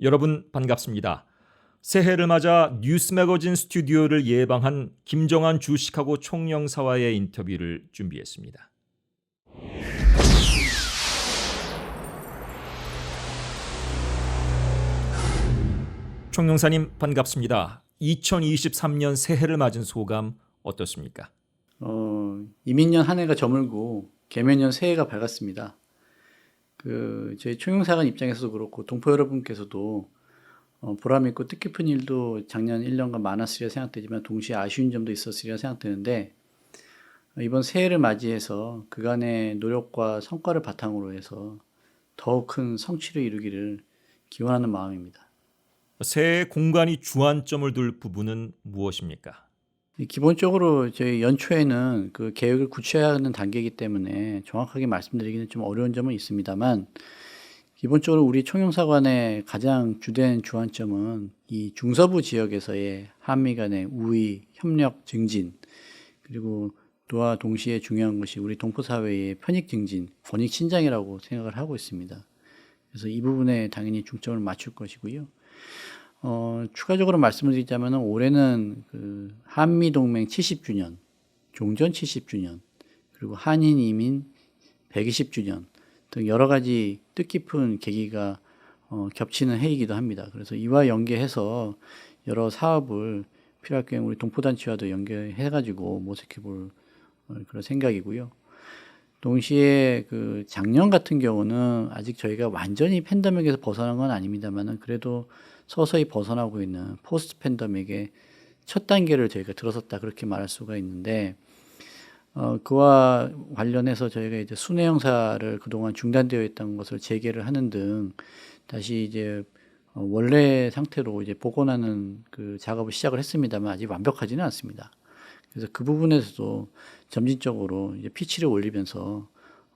여러분 반갑습니다. 새해를 맞아 뉴스 매거진 스튜디오를 예방한 김정한 주식하고 총영사와의 인터뷰를 준비했습니다. 총영사님 반갑습니다. 2023년 새해를 맞은 소감 어떻습니까? 어, 이민년 한 해가 저물고 개면년 새해가 밝았습니다. 그 저희 총영사관 입장에서도 그렇고 동포 여러분께서도 어, 보람 있고 뜻깊은 일도 작년 1년간 많았으리라 생각되지만 동시에 아쉬운 점도 있었으리라 생각되는데 어, 이번 새해를 맞이해서 그간의 노력과 성과를 바탕으로 해서 더욱 큰 성취를 이루기를 기원하는 마음입니다. 새해 공간이 주안점을 둘 부분은 무엇입니까? 기본적으로 저희 연초에는 그 계획을 구체화하는 단계이기 때문에 정확하게 말씀드리기는 좀 어려운 점은 있습니다만 기본적으로 우리 총영사관의 가장 주된 주안점은 이 중서부 지역에서의 한미 간의 우위, 협력 증진 그리고 또한 동시에 중요한 것이 우리 동포 사회의 편익 증진, 권익 신장이라고 생각을 하고 있습니다. 그래서 이 부분에 당연히 중점을 맞출 것이고요. 어, 추가적으로 말씀을 드리자면 올해는 그 한미 동맹 70주년, 종전 70주년, 그리고 한인 이민 120주년 등 여러 가지 뜻깊은 계기가 어, 겹치는 해이기도 합니다. 그래서 이와 연계해서 여러 사업을 필요할 경우 우리 동포단체와도 연결해가지고 모색해볼 어, 그런 생각이고요. 동시에 그 작년 같은 경우는 아직 저희가 완전히 팬데믹에서 벗어난 건 아닙니다만은 그래도 서서히 벗어나고 있는 포스트 팬데믹의 첫 단계를 저희가 들어섰다 그렇게 말할 수가 있는데 어, 그와 관련해서 저희가 이제 순회 행사를 그동안 중단되어 있던 것을 재개를 하는 등 다시 이제 어, 원래 상태로 이제 복원하는 그 작업을 시작을 했습니다만 아직 완벽하지는 않습니다. 그래서 그 부분에서도 점진적으로 이제 피치를 올리면서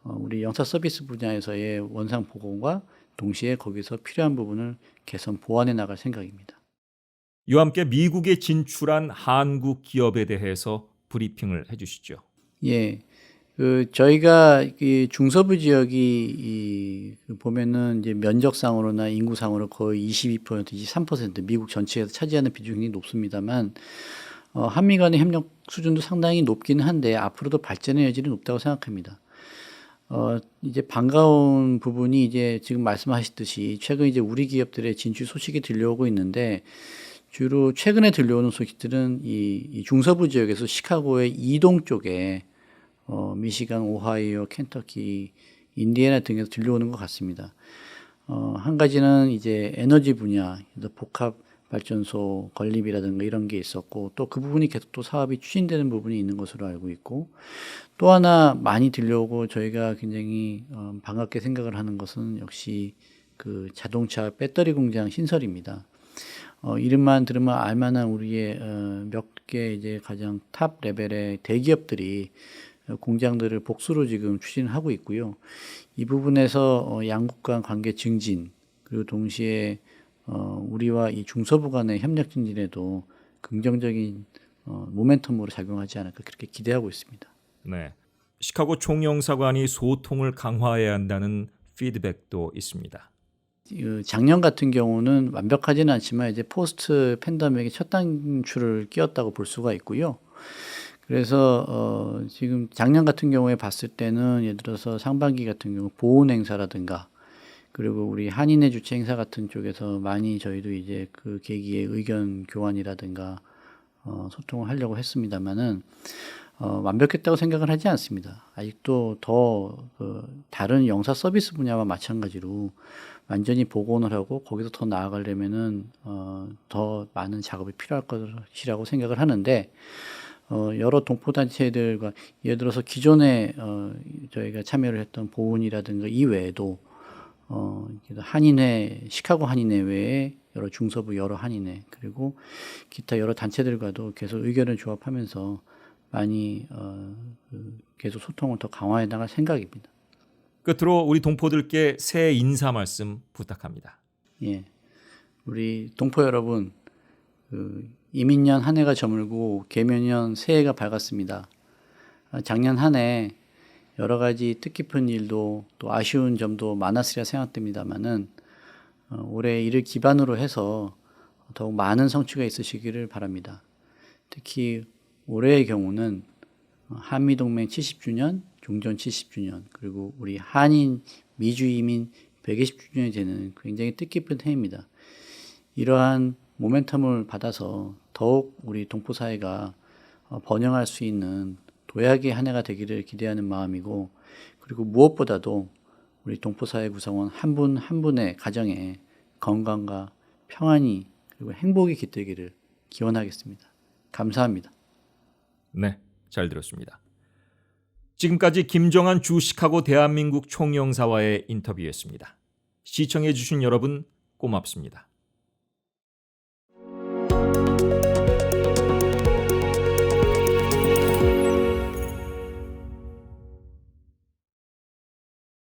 어, 우리 영사 서비스 분야에서의 원상 복원과 동시에 거기서 필요한 부분을 개선 보완해 나갈 생각입니다. 이와 함께 미국에 진출한 한국 기업에 대해서 브리핑을 해주시죠. 예. 그 저희가 이 중서부 지역이 이 보면은 이제 면적상으로나 인구상으로 거의 22% 23% 미국 전체에서 차지하는 비중이 높습니다만 어, 한미 간의 협력 수준도 상당히 높기는 한데 앞으로도 발전의 여지는 높다고 생각합니다. 어, 이제 반가운 부분이 이제 지금 말씀하셨듯이 최근 이제 우리 기업들의 진출 소식이 들려오고 있는데 주로 최근에 들려오는 소식들은 이, 이 중서부 지역에서 시카고의 이동 쪽에 어, 미시간, 오하이오, 켄터키, 인디애나 등에서 들려오는 것 같습니다. 어, 한 가지는 이제 에너지 분야, 복합 발전소 건립이라든가 이런 게 있었고 또 그 부분이 계속 또 사업이 추진되는 부분이 있는 것으로 알고 있고 또 하나 많이 들려오고 저희가 굉장히 어, 반갑게 생각을 하는 것은 역시 그 자동차 배터리 공장 신설입니다. 어, 이름만 들으면 알만한 우리의 어, 몇개 이제 가장 탑 레벨의 대기업들이 공장들을 복수로 지금 추진하고 있고요. 이 부분에서 어, 양국 간 관계 증진 그리고 동시에 어, 우리와 이 중서부 간의 협력 증진에도 긍정적인 어, 모멘텀으로 작용하지 않을까 그렇게 기대하고 있습니다. 네. 시카고 총영사관이 소통을 강화해야 한다는 피드백도 있습니다. 그 작년 같은 경우는 완벽하지는 않지만 이제 포스트 팬데믹의 첫 단추를 끼웠다고 볼 수가 있고요. 그래서 어 지금 작년 같은 경우에 봤을 때는 예를 들어서 상반기 같은 경우 보훈 행사라든가 그리고 우리 한인의 주최 행사 같은 쪽에서 많이 저희도 이제 그 계기에 의견 교환이라든가 어 소통을 하려고 했습니다만은 어, 완벽했다고 생각을 하지 않습니다. 아직도 더 그 다른 영사 서비스 분야와 마찬가지로 완전히 복원을 하고 거기서 더 나아가려면은 어, 더 많은 작업이 필요할 것이라고 생각을 하는데 어, 여러 동포 단체들과 예를 들어서 기존에 어, 저희가 참여를 했던 보훈이라든가 이외에도 어, 한인회 시카고 한인회 외에 여러 중서부 여러 한인회 그리고 기타 여러 단체들과도 계속 의견을 조합하면서 많이 어, 그 계속 소통을 더 강화해 나갈 생각입니다. 끝으로 우리 동포들께 새해 인사 말씀 부탁합니다. 예, 우리 동포 여러분, 그 이민년 한 해가 저물고 개면년 새해가 밝았습니다. 아, 작년 한 해 여러 가지 뜻깊은 일도 또 아쉬운 점도 많았으리라 생각됩니다만은 어, 올해 이를 기반으로 해서 더욱 많은 성취가 있으시기를 바랍니다. 특히 올해의 경우는 한미동맹 70주년, 종전 70주년, 그리고 우리 한인 미주 이민 120주년이 되는 굉장히 뜻깊은 해입니다. 이러한 모멘텀을 받아서 더욱 우리 동포 사회가 어, 번영할 수 있는 도약의 한 해가 되기를 기대하는 마음이고 그리고 무엇보다도 우리 동포 사회 구성원 한 분 한 분의 가정에 건강과 평안이 그리고 행복이 깃들기를 기원하겠습니다. 감사합니다. 네, 잘 들었습니다. 지금까지 김정한 주 시카고 대한민국 총영사와의 인터뷰였습니다. 시청해 주신 여러분 고맙습니다.